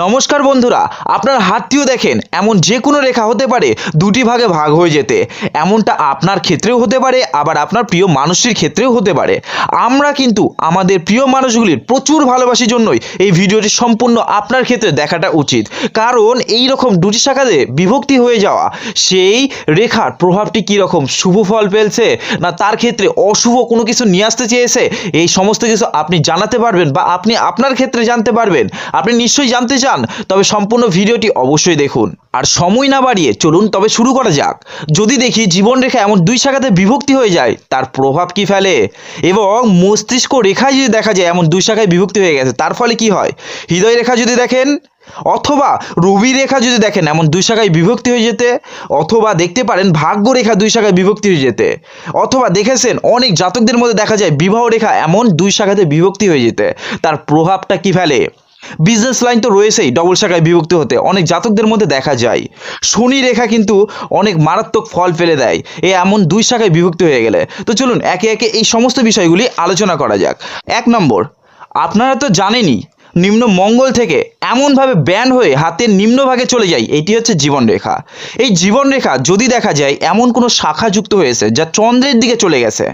নমস্কার বন্ধুরা, আপনার হাতটিও দেখেন, এমন যে কোনো রেখা হতে পারে, দুটি ভাগে ভাগ হয়ে যেতে। এমনটা আপনার ক্ষেত্রেও হতে পারে, আবার আপনার প্রিয় মানুষটির ক্ষেত্রেও হতে পারে। আমরা কিন্তু আমাদের প্রিয় মানুষগুলির প্রচুর ভালোবাসির জন্যই এই ভিডিওটি সম্পূর্ণ আপনার ক্ষেত্রে দেখাটা উচিত। কারণ এই রকম দুটি শাখাতে বিভক্তি হয়ে যাওয়া, সেই রেখার প্রভাবটি কী রকম, শুভ ফল পেলছে না তার ক্ষেত্রে অশুভ কোনো কিছু নিয়ে আসতে চেয়েছে, এই সমস্ত কিছু আপনি জানাতে পারবেন বা আপনি আপনার ক্ষেত্রে জানতে পারবেন। আপনি নিশ্চয়ই জানতে চান, তবে সম্পূর্ণ ভিডিওটি অবশ্যই দেখুন। আর সময় না বাড়িয়ে চলুন, তবে শুরু করা যাক। যদি দেখি জীবন রেখা এমন দুই শাখাতে বিভক্তি হয়ে যায়, তার প্রভাব কি ফেলে? এবং মস্তিষ্ক রেখায় যদি দেখা যায় এমন দুই শাখায় বিভক্তি হয়ে গেছে, তার ফলে কি হয়? হৃদয় রেখা যদি দেখেন, অথবা রবি রেখা যদি দেখেন এমন দুই শাখায় বিভক্তি হয়ে যেতে, অথবা দেখতে পারেন ভাগ্য রেখা দুই শাখায় বিভক্তি হয়ে যেতে, অথবা দেখেছেন অনেক জাতকদের মধ্যে দেখা যায় বিবাহ রেখা এমন দুই শাখাতে বিভক্তি হয়ে যেতে, তার প্রভাবটা কি ফেলে? বিজনেস লাইন তো রয়েছেই ডবল শাখায় বিভক্ত হতে। অনেক জাতকদের মধ্যে দেখা যায়। শনি রেখা কিন্তু অনেক মারাত্মক ফল ফেলে দেয়। এ এমন দুই শাখায় বিভক্ত হয়ে গেলে। তো চলুন, একে একে এই সমস্ত বিষয়গুলি আলোচনা করা যাক। এক নম্বর, আপনারা তো জানেনই, নিম্ন মঙ্গল থেকে এমনভাবে ব্যান হয়ে হাতের নিম্নভাগে চলে যায়, এটি হচ্ছে জীবনরেখা এই জীবনরেখা যদি দেখা যায়, এমন কোনো শাখা যুক্ত হয়েছে যা চন্দ্রের দিকে চলে গেছে।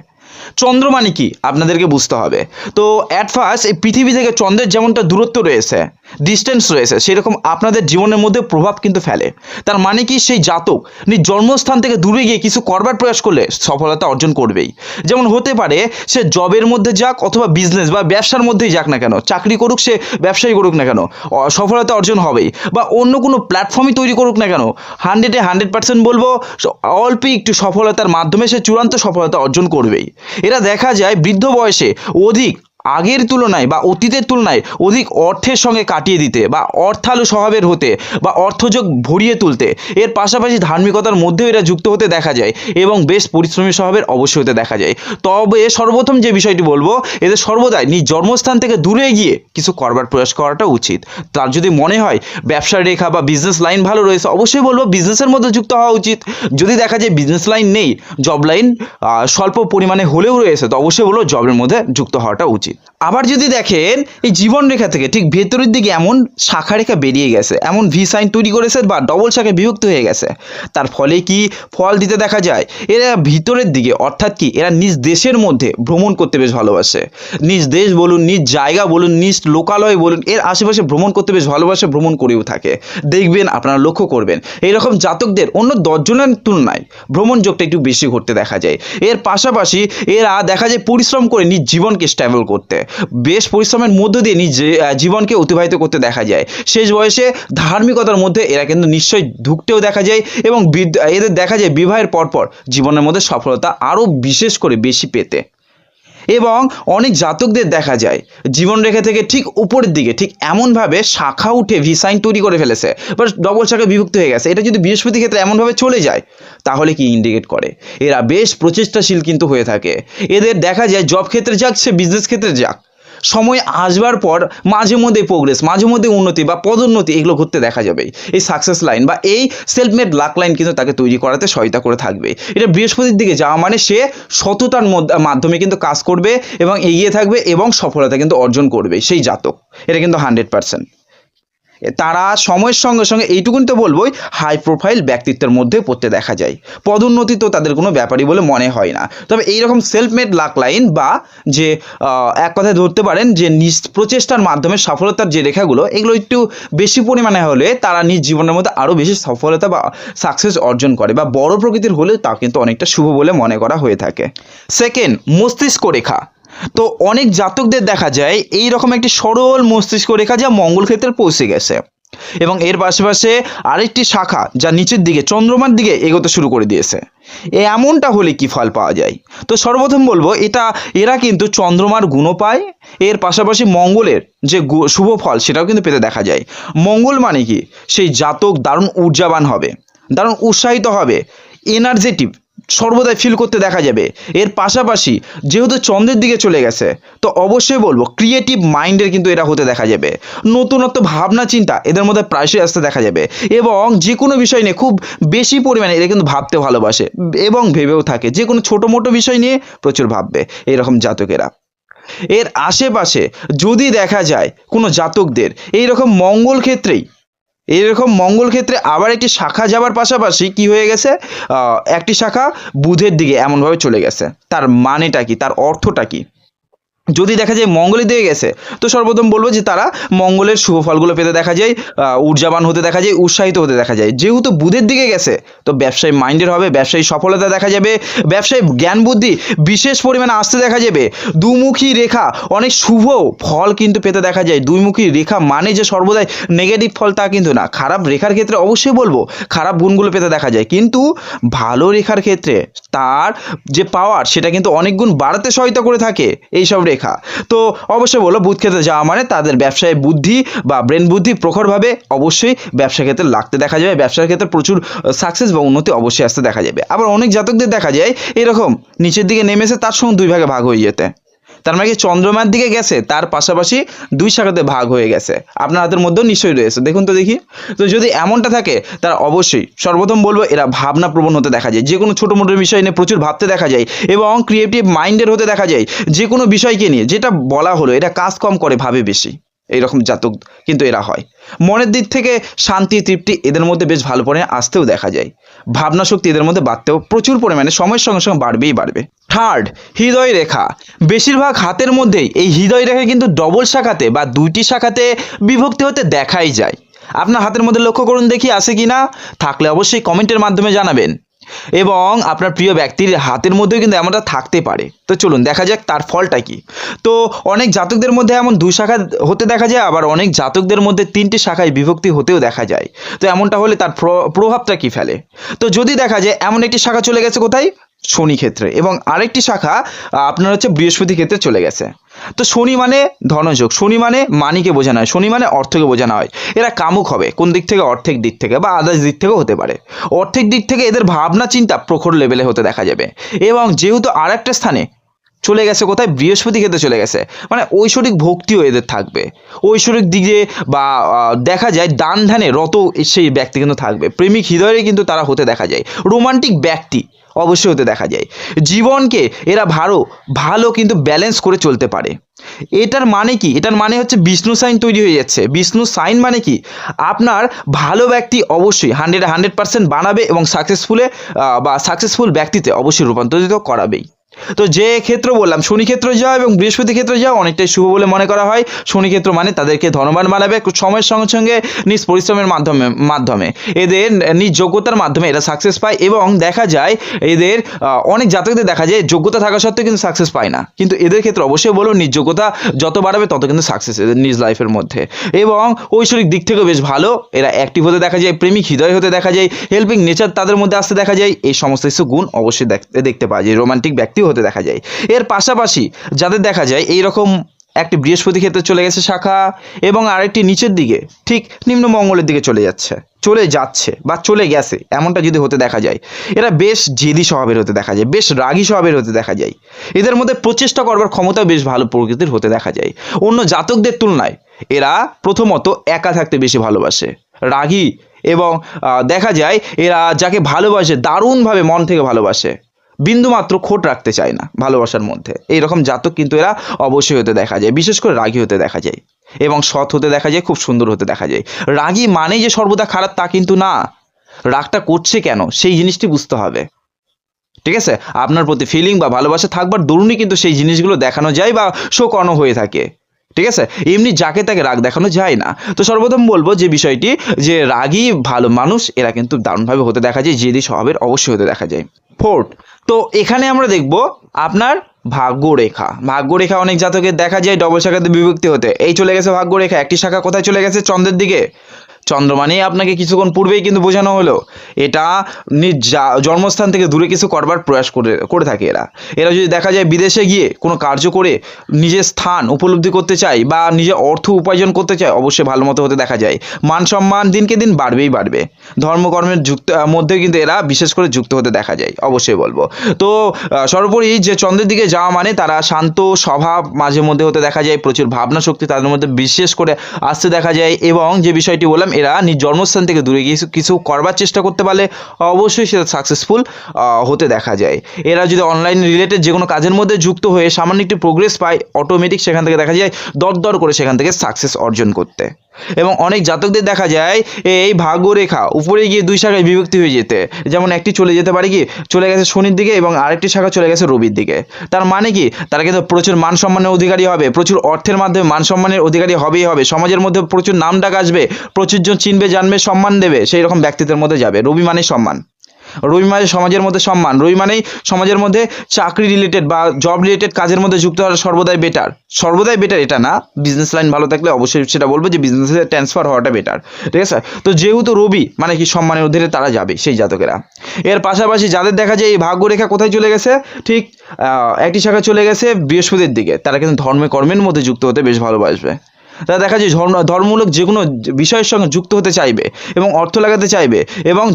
চন্দ্র মানে কি আপনাদেরকে বুঝতে হবে। তো অ্যাট ফার্স্ট এই পৃথিবী থেকে চন্দ্রের যেমনটা দূরত্ব রয়েছে ডিস্টেন্স রয়েছে, সেরকম আপনাদের জীবনের মধ্যে প্রভাব কিন্তু ফেলে। তার মানে কি? সেই জাতক নিজ জন্মস্থান থেকে দূরে গিয়ে কিছু করবার প্রয়াস করলে সফলতা অর্জন করবেই। যেমন হতে পারে, সে জবের মধ্যে যাক অথবা বিজনেস বা ব্যবসার মধ্যেই যাক না কেন, চাকরি করুক সে ব্যবসায়ী করুক না কেন সফলতা অর্জন হবেই। বা অন্য কোনো প্ল্যাটফর্মই তৈরি করুক না কেন হান্ড্রেডে হান্ড্রেড পার্সেন্ট বলব অল্প একটু সফলতার মাধ্যমে সে চূড়ান্ত সফলতা অর্জন করবেই। এরা দেখা যায় বৃদ্ধ বয়সে অধিক আগের তুলনায় বা অতীতের তুলনায় অধিক অর্থের সঙ্গে কাটিয়ে দিতে বা অর্থালু স্বভাবের হতে বা অর্থযোগ ভরিয়ে তুলতে। এর পাশাপাশি ধার্মিকতার মধ্যেও এরা যুক্ত হতে দেখা যায় এবং বেশ পরিশ্রমী স্বভাবের অবশ্যই হতে দেখা যায়। তবে সর্বপ্রথম যে বিষয়টি বলব এদের সর্বদাই নিজ জন্মস্থান থেকে দূরে গিয়ে কিছু করবার প্রয়াস করাটা উচিত। তার যদি মনে হয় ব্যবসার রেখা বা বিজনেস লাইন ভালো রয়েছে, অবশ্যই বলব বিজনেসের মধ্যে যুক্ত হওয়া উচিত। যদি দেখা যায় বিজনেস লাইন নেই জব লাইন স্বল্প পরিমাণে হলেও রয়েছে, তো অবশ্যই বলব জবের মধ্যে যুক্ত হওয়াটা উচিত। আবার যদি দেখেন, এই জীবন রেখা থেকে ঠিক ভেতরের দিকে এমন শাখা রেখা বেরিয়ে গেছে, এমন ভি সাইন তৈরি করেছে বা ডবল শাখায় বিভক্ত হয়ে গেছে। তার ফলে কি ফল দিতে দেখা যায়? এরা ভিতরের দিকে, অর্থাৎ কি, এরা নিজ দেশের মধ্যে ভ্রমণ করতে বেশ ভালোবাসে। নিজ দেশ বলুন, নিজ জায়গা বলুন, নিজ লোকালয় বলুন, এর আশেপাশে ভ্রমণ করতে বেশ ভালোবাসে, ভ্রমণ করেও থাকে। দেখবেন, আপনারা লক্ষ্য করবেন, এইরকম জাতকদের অন্য দশজনের তুলনায় ভ্রমণ যোগটা একটু বেশি ঘটতে দেখা যায়। এর পাশাপাশি এরা দেখা যায় পরিশ্রম করে নিজ জীবনকে স্ট্যাবল করতে। বেশ পরিশ্রমের মধ্য দিয়ে নিজ জীবনকে অতিবাহিত করতে দেখা যায়। শেষ বয়সে ধার্মিকতার মধ্যে এরা কিন্তু নিশ্চয়ই ঢুকতেও দেখা যায় এবং এদের দেখা যায় বিবাহের পরপর জীবনের মধ্যে সফলতা আরও বিশেষ করে বেশি পেতে। এবং অনেক জাতকদের দেখা যায়। জীবনরেখা থেকে ঠিক উপরের দিকে, ঠিক এমনভাবে শাখা উঠে ভিসাইন তৈরি করে ফেলেছে। বা ডবল শাখা বিভক্ত হয়ে গেছে। এটা যদি বৃহস্পতি ক্ষেত্রে এমনভাবে চলে যায়, তাহলে কি ইন্ডিকেট করে? এরা বেশ প্রচেষ্টাশীল কিন্তু হয়ে থাকে। এদের দেখা যায় জব ক্ষেত্রে যাক, সে বিজনেস ক্ষেত্রে যাক। সময় আসবার পর মাঝে মধ্যে প্রোগ্রেস মাঝে মধ্যে উন্নতি বা পদোন্নতি এগুলো ঘুরতে দেখা যাবে। এই সাকসেস লাইন বা এই সেলফ মেড লাক লাইন কিন্তু তাকে তৈরি করাতে সহায়তা করে থাকবে। এটা বৃহস্পতির দিকে যাওয়া মানে সে সততার মাধ্যমে কিন্তু কাজ করবে এবং এগিয়ে থাকবে এবং সফলতা কিন্তু অর্জন করবে, সেই জাতক। এটা কিন্তু হান্ড্রেড পার্সেন্ট তারা সময়ের সঙ্গে সঙ্গে এইটুকুন তো বলবোই হাই প্রোফাইল ব্যক্তিত্বের মধ্যে পড়তে দেখা যায়। পদোন্নতি তো তাদের কোনো ব্যাপারই বলে মনে হয় না। তবে এইরকম সেলফ মেড লাক লাইন বা যে এক কথায় ধরতে পারেন যে, নিজ প্রচেষ্টার মাধ্যমে সফলতার যে রেখাগুলো, এগুলো একটু বেশি পরিমাণে হলে তারা নিজ জীবনের মধ্যে আরও বেশি সফলতা বা সাকসেস অর্জন করে বা বড় প্রকৃতির হলে তা কিন্তু অনেকটা শুভ বলে মনে করা হয়ে থাকে। সেকেন্ড মস্তিষ্ক রেখা। তো অনেক জাতকদের দেখা যায় এই রকম একটি সরল মস্তিষ্ক রেখা যা মঙ্গল ক্ষেত্রে পৌঁছে গেছে। এবং এর পাশাপাশি আরেকটি শাখা যা নিচের দিকে, চন্দ্রমার দিকে এগোতে শুরু করে দিয়েছে। এমনটা হলে কি ফল পাওয়া যায়? তো সর্বপ্রথম বলব, এটা, এরা কিন্তু চন্দ্রমার গুণও পায়, এর পাশাপাশি মঙ্গলের যে শুভ ফল সেটাও কিন্তু পেতে দেখা যায়। মঙ্গল মানে কি? সেই জাতক দারুণ ঊর্জাবান হবে, দারুণ উৎসাহিত হবে এনার্জেটিভ সর্বদাই ফিল করতে দেখা যাবে। এর পাশাপাশি যেহেতু চন্দ্রের দিকে চলে গেছে, তো অবশ্যই বলব ক্রিয়েটিভ মাইন্ডের কিন্তু এরা হতে দেখা যাবে। নতুনত্ব, ভাবনা, চিন্তা এদের মধ্যে প্রায়শই আসতে দেখা যাবে। এবং যে কোনো বিষয় নিয়ে খুব বেশি পরিমাণে এরা কিন্তু ভাবতে ভালোবাসে এবং ভেবেও থাকে। যে কোনো ছোটো মোটো বিষয় নিয়ে প্রচুর ভাববে এরকম জাতকেরা। এর আশেপাশে যদি দেখা যায় কোনো জাতকদের এই রকম মঙ্গল ক্ষেত্রেই এরকম মঙ্গল ক্ষেত্রে আবার একটি শাখা যাবার পাশাপাশি কি হয়ে গেছে? একটি শাখা বুধের দিকে এমনভাবে চলে গেছে। তার মানেটা কি? তার অর্থটা কি? যদি দেখা যায় মঙ্গলের দিকে গেছে, তো সর্বপ্রথম বলব যে তারা মঙ্গলের শুভ ফলগুলো পেতে দেখা যায় ঊর্জাবান হতে দেখা যায়, উৎসাহিত হতে দেখা যায়। যেহেতু বুধের দিকে গেছে, তো ব্যবসায়ী মাইন্ডের হবে, ব্যবসায়ী সফলতা দেখা যাবে, ব্যবসায়ী জ্ঞান বুদ্ধি বিশেষ পরিমাণে আসতে দেখা যাবে। দুমুখী রেখা অনেক শুভ ফল কিন্তু পেতে দেখা যায়। দুইমুখী রেখা মানে যে সর্বদাই নেগেটিভ ফল তা কিন্তু না। খারাপ রেখার ক্ষেত্রে অবশ্যই বলব, খারাপ গুণগুলো পেতে দেখা যায়। কিন্তু ভালো রেখার ক্ষেত্রে তার যে পাওয়ার সেটা কিন্তু অনেক গুণ বাড়াতে সহায়তা করে থাকে এইসব রেখা। তো অবশ্যই বলো বুধ ক্ষেত্রে যাওয়া মানে তাদের ব্যবসায় বুদ্ধি বা ব্রেন বুদ্ধি প্রখরভাবে অবশ্যই ব্যবসা ক্ষেত্রে লাগতে দেখা যাবে। ব্যবসার ক্ষেত্রে প্রচুর সাকসেস বা উন্নতি অবশ্যই আসতে দেখা যাবে। আবার অনেক জাতকদের দেখা যায়, এরকম নিচের দিকে নেমেছে, তার সঙ্গে দুই ভাগে ভাগ হয়ে যেতে। তার মানে কি চন্দ্রমার দিকে গেছে, তার পাশাপাশি দুই শাখাতে ভাগ হয়ে গেছে। আপনার হাতের মধ্যেও নিশ্চয়ই রয়েছে। দেখুন তো দেখি। তো যদি এমনটা থাকে, তারা অবশ্যই সর্বপ্রথম বলব এরা ভাবনা প্রবণ হতে দেখা যায়। যে কোনো ছোটো মোটো বিষয় নিয়ে প্রচুর ভাবতে দেখা যায় এবং ক্রিয়েটিভ মাইন্ডের হতে দেখা যায় যে কোনো বিষয়কে নিয়ে। যেটা বলা হলো, এটা কাজ কম করে, ভাবে বেশি। এইরকম জাতক কিন্তু এরা হয়। মনের দিক থেকে শান্তি, তৃপ্তি এদের মধ্যে বেশ ভালো পরিমাণে আসতেও দেখা যায়। ভাবনা শক্তি এদের মধ্যে বাড়তেও প্রচুর পরিমাণে সময়ের সঙ্গে সঙ্গে বাড়বেই বাড়বে। থার্ড হৃদয় রেখা। বেশিরভাগ হাতের মধ্যেই এই হৃদয় রেখা কিন্তু ডবল শাখাতে বা দুইটি শাখাতে বিভক্তি হতে দেখাই যায়। আপনার হাতের মধ্যে লক্ষ্য করুন দেখি আছে কি না থাকলে অবশ্যই কমেন্টের মাধ্যমে জানাবেন। এবং আপনার প্রিয় ব্যক্তির হাতের মধ্যেও কিন্তু এমনটা থাকতে পারে। তো চলুন, দেখা যাক তার ফলটা কি। তো অনেক জাতকদের মধ্যে এমন দুই শাখা হতে দেখা যায়, আবার অনেক জাতকদের মধ্যে তিনটি শাখায় বিভক্তি হতেও দেখা যায়। তো এমনটা হলে তার প্র- প্রভাবটা কি ফেলে? তো যদি দেখা যায়, এমন একটি শাখা চলে গেছে কোথায়? শনি ক্ষেত্রে। এবং আরেকটি শাখা আপনার হচ্ছে বৃহস্পতি ক্ষেত্রে চলে গেছে। তো শনি মানে ধনযোগ, শনি মানে মানিকে বোঝানো হয়, শনি মানে অর্থকে বোঝানো হয়। এরা কামুক হবে, কোন দিক থেকে? অর্থের দিক থেকে বা আদার্স দিক থেকেও হতে পারে। অর্থের দিক থেকে এদের ভাবনা, চিন্তা প্রখর লেভেলে হতে দেখা যাবে। এবং যেহেতু আর স্থানে চলে গেছে কোথায়? বৃহস্পতি ক্ষেত্রে চলে গেছে। মানে ঐশ্বরিক ভক্তিও এদের থাকবে। ঐশ্বরিক দিকে বা দেখা যায় দান ধ্যানে রত সেই ব্যক্তি কিন্তু থাকবে। প্রেমিক হৃদয়ে কিন্তু তারা হতে দেখা যায়। রোমান্টিক ব্যক্তি অবশ্যই হতে দেখা যায়। জীবনকে এরা ভালো ভালো কিন্তু ব্যালেন্স করে চলতে পারে। এটার মানে কি? এটার মানে হচ্ছে বিষ্ণু সাইন তৈরি হয়ে যাচ্ছে। বিষ্ণু সাইন মানে কি? আপনার ভালো ব্যক্তি অবশ্যই হান্ড্রেড হান্ড্রেড পার্সেন্ট বানাবে এবং সাকসেসফুলে বা সাকসেসফুল ব্যক্তিতে অবশ্যই রূপান্তরিত করাবেই। তো যে ক্ষেত্র বললাম, শনি ক্ষেত্র যাওয়া এবং বৃহস্পতি ক্ষেত্র যাওয়া অনেকটাই শুভ বলে মনে করা হয়। শনি ক্ষেত্র মানে তাদেরকে ধনবান বানাবে সময়ের সঙ্গে সঙ্গে নিজ পরিশ্রমের মাধ্যমে মাধ্যমে। এদের নিজ যোগ্যতার মাধ্যমে এরা সাকসেস পায় এবং দেখা যায় এদের অনেক জাতকদের দেখা যায় যোগ্যতা থাকা সত্ত্বেও কিন্তু সাকসেস পায় না। কিন্তু এদের ক্ষেত্রে অবশ্যই বলব নিজ যোগ্যতা যত বাড়াবে তত কিন্তু সাকসেস এদের নিজ লাইফের মধ্যে। এবং ঐশ্বরিক দিক থেকেও বেশ ভালো। এরা অ্যাক্টিভ হতে দেখা যায়, প্রেমিক হৃদয় হতে দেখা যায় হেল্পিং নেচার তাদের মধ্যে আসতে দেখা যায়। এই সমস্ত কিছু গুণ অবশ্যই দেখতে পাওয়া যায়। রোমান্টিক ব্যক্তিও হতে দেখা যায়। এর পাশাপাশি যাদের দেখা যায় এই রকম একটি বৃহস্পতি ক্ষেত্রে চলে গেছে শাখা এবং আরেকটি নিচের দিকে ঠিক নিম্ন মঙ্গলের দিকে চলে যাচ্ছে চলে যাচ্ছে বা চলে গেছে এমনটা যদি হতে দেখা যায়। এরা বেশ জেদি স্বভাবের হতে দেখা যায়, বেশ রাগী স্বভাবের হতে দেখা যায়। এদের মধ্যে প্রচেষ্টা করবার ক্ষমতা বেশ ভালো প্রকৃতির হতে দেখা যায়। অন্য জাতকদের তুলনায় এরা প্রথমত একা থাকতে বেশি ভালোবাসে, রাগী এবং দেখা যায় এরা যাকে ভালোবাসে, দারুণভাবে মন থেকে ভালোবাসে। বিন্দুমাত্র খোট রাখতে চায় না ভালোবাসার মধ্যে। এই রকম জাতক কিন্তু এরা অবশ্যই হতে দেখা যায়, বিশেষ করে রাগী হতে দেখা যায় এবং সৎ হতে দেখা যায়, খুব সুন্দর হতে দেখা যায়। রাগী মানে যে সর্বদা খারাপ তা কিন্তু না। রাগটা করছে কেন? সেই জিনিসটি বুঝতে হবে। ঠিক আছে? আপনার প্রতি ফিলিং বা ভালোবাসা থাকবার দরুনই কিন্তু সেই জিনিসগুলো দেখানো যায় বা শো করানো হয়ে থাকে। ঠিক আছে? এমনি যাকে তাকে রাগ দেখানো যায় না। তো সর্বপ্রথম বলব যে বিষয়টি যে রাগী ভালো মানুষ, এরা কিন্তু দারুণভাবে হতে দেখা যায়, জেদি স্বভাবের অবশ্যই হতে দেখা যায়। ফোর্থ তো এখানে আমরা দেখব আপনার ভাগ্যরেখা। ভাগ্যরেখা অনেক জাতকের দেখা যায়, ডবল শাখাতে বিভক্তি হতে। এই চলে গেছে ভাগ্যরেখা। একটি শাখা কোথায় চলে গেছে? চন্দ্রের দিকে। চন্দ্র মানেই আপনাকে কিছুক্ষণ পূর্বেই কিন্তু বোঝানো হলো। এটা নিজ জন্মস্থান থেকে দূরে কিছু করবার প্রয়াস করে করে থাকে এরা। এরা যদি দেখা যায় বিদেশে গিয়ে কোনো কার্য করে নিজের স্থান উপলব্ধি করতে চায় বা নিজের অর্থ উপার্জন করতে চায়, অবশ্যই ভালো মতো হতে দেখা যায়। মান সম্মান দিনকে দিন বাড়বেই বাড়বে। ধর্মকর্মের যুক্ত, মধ্যে কিন্তু এরা বিশেষ করে যুক্ত হতে দেখা যায়, অবশ্যই বলব। তো সর্বোপরি যে চন্দ্রের দিকে যাওয়া মানে তারা শান্ত স্বভাব মাঝে মধ্যে হতে দেখা যায় প্রচুর ভাবনা শক্তি তাদের মধ্যে বিশেষ করে আসতে দেখা যায় এবং যে বিষয়টি বললাম এরা নিজ জন্মস্থান থেকে দূরে গিয়ে কিছু- করবার চেষ্টা করতে পারলে অবশ্যই সেটা সাকসেসফুল হতে দেখা যায়। এরা যদি অনলাইন রিলেটেড যে কোনো কাজের মধ্যে যুক্ত হয়ে সামান্য একটি প্রোগ্রেস পায় অটোমেটিক সেখান থেকে দেখা যায় দর দর করে সেখান থেকে সাকসেস অর্জন করতে। এবং অনেক জাতকদের দেখা যায়, এই ভাগ্যরেখা উপরে গিয়ে দুই শাখায় বিভক্তি হয়ে যেতে। যেমন একটি চলে যেতে পারে কি, চলে গেছে শনির দিকে এবং আরেকটি শাখা চলে গেছে রবির দিকে। তার মানে কি, তারা কিন্তু প্রচুর মান সম্মানের অধিকারী হবে, প্রচুর অর্থের মাধ্যমে মান সম্মানের অধিকারী হবেই হবে। সমাজের মধ্যে প্রচুর নাম ডাক আসবে, প্রচুরজন চিনবে, জানবে, সম্মান দেবে সেই রকম ব্যক্তিত্বের মধ্যে যাবে। রবি মানে সম্মান। রবি মানে সমাজের মধ্যে সম্মান। রবি মানেই সমাজের মধ্যে চাকরি রিলেটেড বা জব রিলেটেড কাজের মধ্যে যুক্ত হওয়া সর্বদাই বেটার সর্বদাই বেটার এটা না। বিজনেস লাইন ভালো থাকলে অবশ্যই সেটা বলব যে বিজনেসে ট্রান্সফার হওয়াটা বেটার ঠিক আছে? তো যেহেতু রবি মানে কি সম্মানের অধীনে তারা যাবে সেই জাতকেরা। এর পাশাপাশি যাদের দেখা যায় এই ভাগ্যরেখা কোথায় চলে গেছে? ঠিক একটি শাখা চলে গেছে বৃহস্পতির দিকে। তারা কিন্তু ধর্মে কর্মের মধ্যে যুক্ত হতে বেশ ভালোবাসবে। তারা দেখা যায় ধর্ম, ধর্মমূলক যে কোনো বিষয়ের সঙ্গে যুক্ত হতে চাইবে এবং অর্থ লাগাতে চাইবে এবং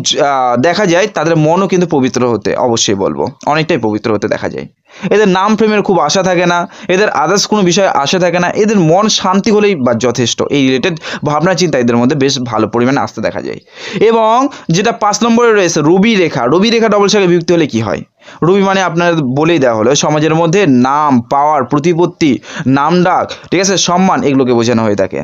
দেখা যায় তাদের মনও কিন্তু পবিত্র হতে, অবশ্যই বলব, অনেকটাই পবিত্র হতে দেখা যায়। এদের নাম প্রেমের খুব আশা থাকে না, এদের আদার্স কোনো বিষয়ে আশা থাকে না, এদের মন শান্তি হলেই বা যথেষ্ট। এই রিলেটেড ভাবনা চিন্তা এদের মধ্যে বেশ ভালো পরিমাণে আসতে দেখা যায়। এবং যেটা পাঁচ নম্বরে রয়েছে, রবি রেখা। রবি রেখা ডবল শাখা বিভক্তি হলে কি হয়? রবি মানে আপনার বলেই দেওয়া হলো, সমাজের মধ্যে নাম পাওয়ার প্রতিপত্তি, নাম ডাক, ঠিক আছে, সম্মান, এগুলোকে বোঝানো হয়ে থাকে।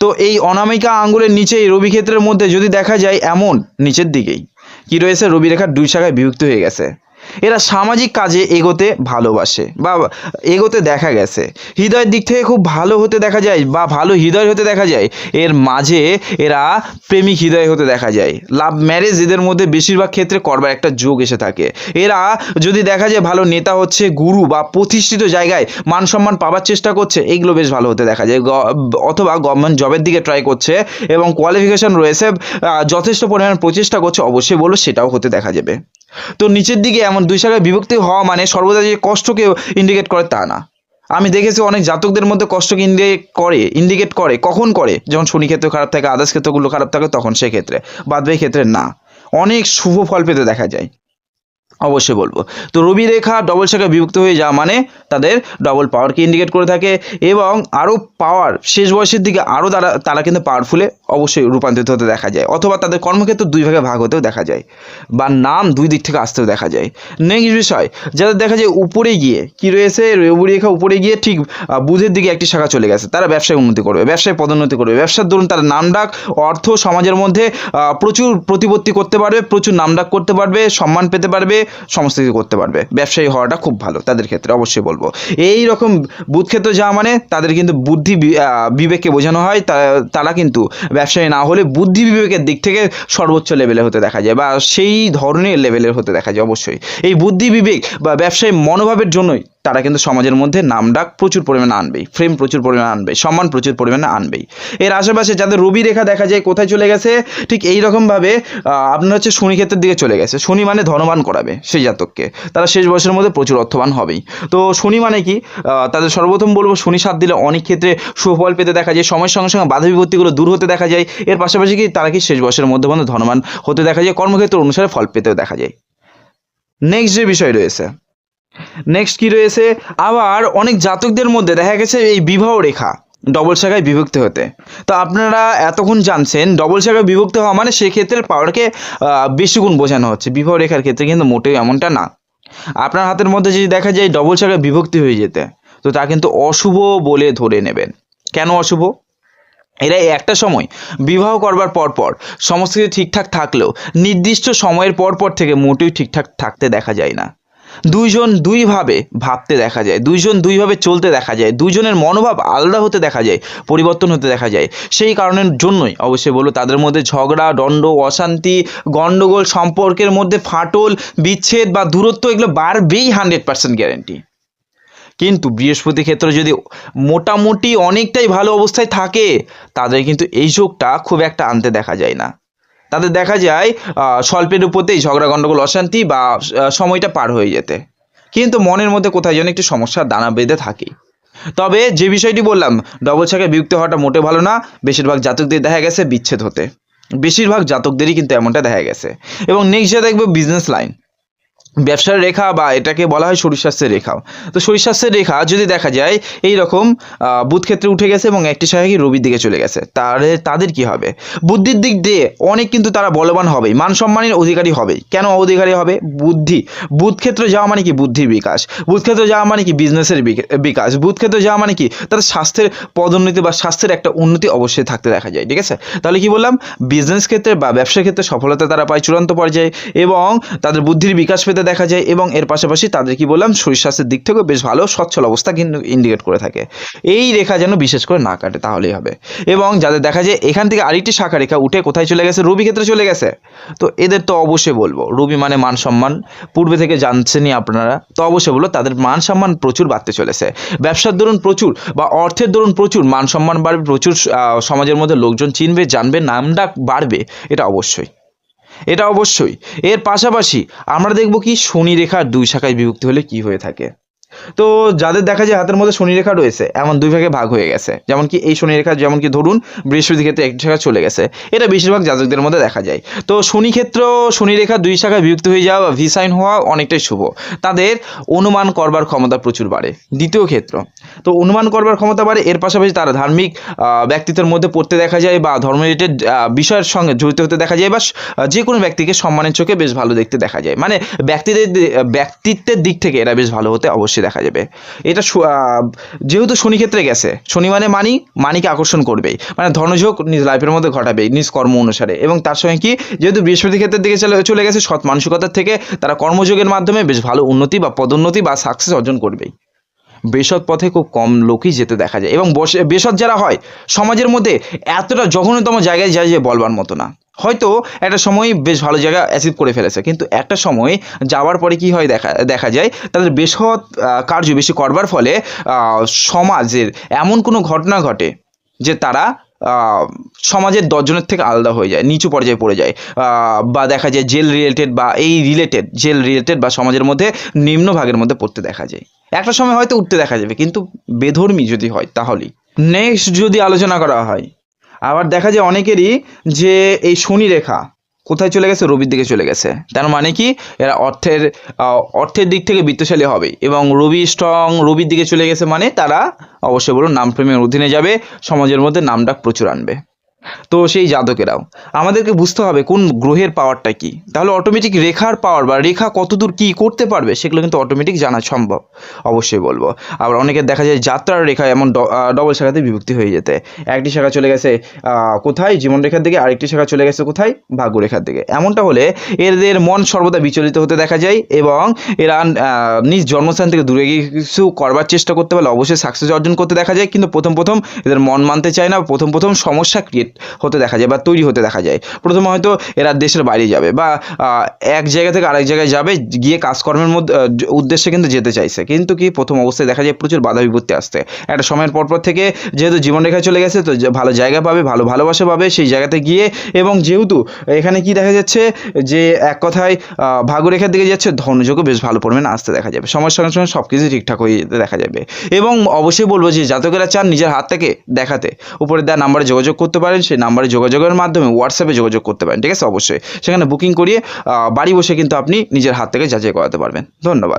তো এই অনামিকা আঙ্গুলের নিচেই রবি ক্ষেত্রের মধ্যে যদি দেখা যায় এমন, নিচের দিকেই। কি রয়েছে? রবি রেখার দুই শাখায় বিভক্ত হয়ে গেছে। এরা সামাজিক কাজে এগোতে ভালোবাসে বা এগোতে দেখা গেছে। হৃদয়ের দিক থেকে খুব ভালো হতে দেখা যায় বা ভালো হৃদয় হতে দেখা যায়, এর মাঝে এরা প্রেমিক হৃদয় হতে দেখা যায়। লাভ ম্যারেজ এদের মধ্যে বেশিরভাগ ক্ষেত্রে করবার একটা যোগ এসে থাকে। এরা যদি দেখা যায় ভালো নেতা হচ্ছে গুরু বা প্রতিষ্ঠিত জায়গায় মান সম্মান পাওয়ার চেষ্টা করছে এইগুলো বেশ ভালো হতে দেখা যায়। অথবা গভর্নমেন্ট জবের দিকে ট্রাই করছে এবং কোয়ালিফিকেশন রয়েছে যথেষ্ট পরিমাণ প্রচেষ্টা করছে, অবশ্যই বলব সেটাও হতে দেখা যাবে। তো নিচের দিকে এমন দুই শাখায় বিভক্তি হওয়া মানে সর্বদা যে কষ্টকে ইন্ডিকেট করে তা না। আমি দেখেছি অনেক জাতকদের মধ্যে কষ্টকে ইন্ডিকেট করে ইন্ডিকেট করে, কখন করে? যখন শনি ক্ষেত্র খারাপ থাকে, আদার্স ক্ষেত্রগুলো খারাপ থাকে, তখন সেক্ষেত্রে। বাদবাই ক্ষেত্রে না। অনেক শুভ ফল পেতে দেখা যায়। অবশ্যই বলব। তো রবি রেখা ডবল শাখা বিভক্ত হয়ে যাওয়া মানে তাদের ডবল পাওয়ারকে ইন্ডিকেট করে থাকে এবং আরও পাওয়ার শেষ বয়সের দিকে আরও তারা তারা কিন্তু পাওয়ারফুলে অবশ্যই রূপান্তরিত হতে দেখা যায় অথবা তাদের কর্মক্ষেত্র দুই ভাগে ভাগ হতেও দেখা যায় বা নাম দুই দিক থেকে আসতেও দেখা যায়। নেক্সট বিষয়, যাদের দেখা যায় উপরে গিয়ে কি রয়েছে? রবি রেখা উপরে গিয়ে ঠিক বুধের দিকে একটি শাখা চলে গেছে, তারা ব্যবসায় উন্নতি করবে, ব্যবসায় পদোন্নতি করবে। ব্যবসার দরুন তারা নাম ডাক, অর্থ সমাজের মধ্যে প্রচুর প্রতিপত্তি করতে পারবে, প্রচুর নাম ডাক করতে পারবে, সম্মান পেতে পারবে সমস্ত কিছু করতে পারবে। ব্যবসায়ী হওয়াটা খুব ভালো, তাদের ক্ষেত্রে অবশ্যই বলব। এই রকম বুধক্ষেত্র যা যাওয়া মানে তাদের কিন্তু বুদ্ধি বিবেককে বোঝানো হয় তারা কিন্তু ব্যবসায়ী না হলে বুদ্ধি বিবেকের দিক থেকে সর্বোচ্চ লেভেলে হতে দেখা যায় বা সেই ধরনের লেভেলের হতে দেখা যায় অবশ্যই। এই বুদ্ধি বিবেক বা ব্যবসায়ী মনোভাবের জন্যই তারা কিন্তু সমাজের মধ্যে নাম ডাক প্রচুর পরিমাণে আনবেই, ফ্রেম প্রচুর পরিমাণে আনবে সম্মান প্রচুর পরিমাণে আনবেই। এর আশেপাশে যাদের রবি রেখা দেখা যায় কোথায় চলে গেছে, ঠিক এই রকমভাবে আপনার হচ্ছে শনি ক্ষেত্রের দিকে চলে গেছে। শনি মানে ধনবান করাবে সেই জাতককে। তারা শেষ বয়সের মধ্যে প্রচুর অর্থবান হবেই। তো শনি মানে কি? তাদের সর্বপ্রথম বলব শনি সাথ দিলে অনেক ক্ষেত্রে সুফল পেতে দেখা যায়। সময়ের সঙ্গে সঙ্গে বাধা বিপত্তিগুলো দূর হতে দেখা যায়। এর পাশাপাশি কি? তারা কি শেষ বয়সের মধ্যে মধ্যে ধনবান হতে দেখা যায়? কর্মক্ষেত্র অনুসারে ফল পেতেও দেখা যায়। নেক্সট যে বিষয় রয়েছে নেক্সট কি রয়েছে? আবার অনেক জাতকদের মধ্যে দেখা গেছে এই বিবাহ রেখা ডবল শাখায় বিভক্ত হতে। তো আপনারা এতক্ষণ জানছেন ডবল শাখায় বিভক্ত হওয়া মানে সেক্ষেত্রে পাওয়ারকে বেশি গুণ বোঝানো হচ্ছে। বিবাহ রেখার ক্ষেত্রে কিন্তু মোটেও এমনটা না। আপনার হাতের মধ্যে যদি দেখা যায় ডবল শাখায় বিভক্তি হয়ে যেতে, তো তা কিন্তু অশুভ বলে ধরে নেবেন। কেন অশুভ? এরা একটা সময় বিবাহ করবার পর পর সমস্ত কিছু ঠিকঠাক থাকলেও, নির্দিষ্ট সময়ের পর পর থেকে মোটেও ঠিকঠাক থাকতে দেখা যায় না। দুইজন দুইভাবে ভাবতে দেখা যায়, দুইজন দুইভাবে চলতে দেখা যায়, দুইজনের মনোভাব আলাদা হতে দেখা যায়, পরিবর্তন হতে দেখা যায়। সেই কারণের জন্যই অবশ্যই বলব, তাদের মধ্যে ঝগড়া দণ্ড অশান্তি গণ্ডগোল সম্পর্কের মধ্যে ফাটল, বিচ্ছেদ বা দূরত্ব এগুলো বাড়বেই হান্ড্রেড পার্সেন্ট গ্যারেন্টি কিন্তু বৃহস্পতি ক্ষেত্রে যদি মোটামুটি অনেকটাই ভালো অবস্থায় থাকে, তাদের কিন্তু এই যোগটা খুব একটা আনতে দেখা যায় না। তাদের দেখা যায় স্বল্পের উপরতেই ঝগড়া গণ্ডগোল অশান্তি বা সময়টা পার হয়ে যেতে। কিন্তু মনের মধ্যে কোথায় যেন একটি সমস্যার দানা বেঁধে থাকে। তবে যে বিষয়টি বললাম ডবল শাখায় বিযুক্ত হওয়াটা মোটে ভালো না। বেশিরভাগ জাতকদের দেখা গেছে বিচ্ছেদ হতে। বেশিরভাগ জাতকদেরই কিন্তু এমনটা দেখা গেছে। এবং নেক্সট যে দেখবে বিজনেস লাইন ব্যবসার রেখা বা এটাকে বলা হয় শরীরস্বাস্থ্যের রেখাও তো শরীরস্বাস্থ্যের রেখা যদি দেখা যায়, এই রকম বুধ ক্ষেত্রে উঠে গেছে এবং একটি শাখা কি রবির দিকে চলে গেছে। তাহলে তাদের কি হবে? বুদ্ধির দিক দিয়ে অনেক কিন্তু তারা বলবান হবে মান সম্মানের অধিকারী হবে কেন অধিকারী হবে? বুদ্ধি। বুধ ক্ষেত্রে যাওয়া মানে কি? বুদ্ধির বিকাশ। বুধ ক্ষেত্রে যাওয়া মানে কি? বিজনেসের বিকাশ। বুধ ক্ষেত্রে যাওয়া মানে কি? তাদের স্বাস্থ্যের পদোন্নতি বা স্বাস্থ্যের একটা উন্নতি অবশ্যই থাকতে দেখা যায়, ঠিক আছে? তাহলে কি বললাম? বিজনেস ক্ষেত্রে বা ব্যবসার ক্ষেত্রে সফলতা তারা পায় চূড়ান্ত পর্যায়ে এবং তাদের বুদ্ধির বিকাশ পেতে দেখা যায় এবং এর পাশাপাশি তাদের কি বললাম, শরীর স্বাস্থ্যের দিক থেকেও বেশ ভালো, সচ্ছল অবস্থা কিন্তু ইন্ডিকেট করে থাকে। এই রেখা যেন বিশেষ করে না কাটে, তাহলেই হবে। এবং যাদের দেখা যায় এখান থেকে আরেকটি শাখা রেখা উঠে কোথায় চলে গেছে? রবি ক্ষেত্রে চলে গেছে। তো এদের তো অবশ্যই বলব, রবি মানে মান সম্মান। পূর্বে থেকে জানছেনই আপনারা, তো অবশ্যই বলব তাদের মান সম্মান প্রচুর বাড়তে চলেছে। ব্যবসার দরুন প্রচুর বা অর্থের দরুন প্রচুর, মান সম্মান বাড়বে, প্রচুর সমাজের মধ্যে লোকজন চিনবে, জানবে, নামডাক বাড়বে, এটা অবশ্যই। এটা অবশ্যই। এর পাশাপাশি আমরা দেখব কি শনি রেখার দুই শাখায় বিভক্ত হলে কি হয়ে থাকে। তো যাদের দেখা যায় হাতের মধ্যে শনি রেখা রয়েছে, এমন দুই ভাগে ভাগ হয়ে গেছে। যেমন কি এই শনি রেখা যেমন কি ধরুন বৃহস্পতি ক্ষেত্রে একটি শাখা চলে গেছে। এটা বেশিরভাগ জাতকদের মধ্যে দেখা যায়। তো শনি ক্ষেত্র শনি রেখা দুই শাখায় বিভক্ত হয়ে যাওয়া বা ভি সাইন হওয়া অনেকটাই শুভ। তাদের অনুমান করবার ক্ষমতা প্রচুর বাড়ে। দ্বিতীয় ক্ষেত্র, তো অনুমান করবার ক্ষমতা বাড়ে, এর পাশাপাশি তারা ধার্মিক ব্যক্তিত্বের মধ্যে পড়তে দেখা যায় বা ধর্ম রিলেটেড বিষয়ের সঙ্গে জড়িত হতে দেখা যায় বা যে কোনো ব্যক্তিকে সম্মানের চোখে বেশ ভালো দেখতে দেখা যায়। মানে ব্যক্তিদের, ব্যক্তিত্বের দিক থেকে এরা বেশ ভালো হতে অবশ্যই দেখা যাবে। এটা যেহেতু শনি ক্ষেত্রে গেছে, শনি মানে মানি, মানিকে আকর্ষণ করবেই। মানে ধনযোগ নিজ লাইফের মধ্যে ঘটাবেই, নিজ কর্ম অনুসারে। এবং তার সঙ্গে কি, যেহেতু বৃহস্পতি ক্ষেত্রের দিকে চলে চলে গেছে, সৎ মানসিকতার থেকে তারা কর্মযোগের মাধ্যমে বেশ ভালো উন্নতি বা পদোন্নতি বা সাকসেস অর্জন করবেই। বেসৎ পথে খুব কম লোকই যেতে দেখা যায়। এবং বসে- বেসৎ যারা হয়, সমাজের মধ্যে এতটা জঘন্যতম জায়গায় যায় যে বলবার মতো না। হয়তো একটা সময় বেশ ভালো জায়গা অ্যাচিভ করে ফেলেছে। কিন্তু একটা সময় যাওয়ার পরে কি হয় দেখা দেখা যায় তাদের আহ, কার্য বেশি করবার ফলে সমাজের এমন কোনো ঘটনা ঘটে যে তারা সমাজের দশজনের থেকে আলাদা হয়ে যায় নিচু পর্যায়ে পড়ে যায়। বা দেখা যায় জেল রিলেটেড বা এই রিলেটেড জেল রিলেটেড বা সমাজের মধ্যে নিম্ন ভাগের মধ্যে পড়তে দেখা যায়। একটা সময় হয়তো উঠতে দেখা যাবে কিন্তু বেধর্মী যদি হয় তাহলেই। নেক্সট যদি আলোচনা করা হয় আবার দেখা যায় অনেকেরই যে এই শনি রেখা কোথায় চলে গেছে? রবির দিকে চলে গেছে। তার মানে কি? এরা অর্থের অর্থের দিক থেকে বিত্তশালী হবে এবং রবি স্ট্রং, রবির দিকে চলে গেছে মানে তারা অবশ্যই বলুন নামপ্রেমের অধীনে যাবে, সমাজের মধ্যে নামডাক প্রচুর আনবে। তো সেই জাতকেরাও আমাদেরকে বুঝতে হবে কোন গ্রহের পাওয়ারটা কি। তাহলে অটোমেটিক রেখার পাওয়ার বা রেখা কতদূর কি করতে পারবে, সেগুলো কিন্তু অটোমেটিক জানা সম্ভব। অবশ্যই বলব। আবার অনেকের দেখা যায় যাত্রার রেখা এমন ডবল শাখাতে বিভক্তি হয়ে যেতে। একটি শাখা চলে গেছে কোথায়? জীবন রেখার দিকে, আরেকটি শাখা চলে গেছে কোথায়? ভাগ্য রেখার দিকে। এমনটা হলে এদের মন সর্বদা বিচলিত হতে দেখা যায় এবং এরা নিজ জন্মস্থান থেকে দূরে গিয়ে কিছু করবার চেষ্টা করতে পারলে অবশ্যই সাকসেস অর্জন করতে দেখা যায়। কিন্তু প্রথম প্রথম এদের মন মানতে চায় না। প্রথম প্রথম সমস্যা ক্রিয়েট হতে দেখা যায় বা তৈরি হতে দেখা যায়। প্রথমে হয়তো এরা দেশের বাইরে যাবে বা এক জায়গা থেকে আরেক জায়গায় যাবে, গিয়ে কাজকর্মের মধ্যে উদ্দেশ্যে কিন্তু যেতে চাইছে। কিন্তু কি প্রথম অবস্থায় দেখা যায় প্রচুর বাধা বিপত্তি আসতে একটা সময়ের পরপর থেকে যেহেতু জীবনরেখায় চলে গেছে, তো ভালো জায়গা পাবে, ভালো ভালোবাসা পাবে সেই জায়গাতে গিয়ে এবং যেহেতু এখানে কি দেখা যাচ্ছে যে, এক কথায় ভাগ্যরেখার দিকে যাচ্ছে, ধনযোগও বেশ ভালো পরিমাণে আসতে দেখা যাবে। সময়ের সঙ্গে সঙ্গে সব কিছু ঠিকঠাক হয়ে যেতে দেখা যাবে। এবং অবশ্যই বলব যে, জাতকেরা চান নিজের হাত থেকে দেখাতে। উপরে দেওয়া নাম্বারে যোগাযোগ করতে পারেন। সেই নাম্বারে যোগাযোগের মাধ্যমে হোয়াটসঅ্যাপে যোগাযোগ করতে পারেন, ঠিক আছে? অবশ্যই। সেখানে বুকিং করিয়ে বাড়ি বসে কিন্তু আপনি নিজের হাত থেকে যাচাই করাতে পারবেন। ধন্যবাদ।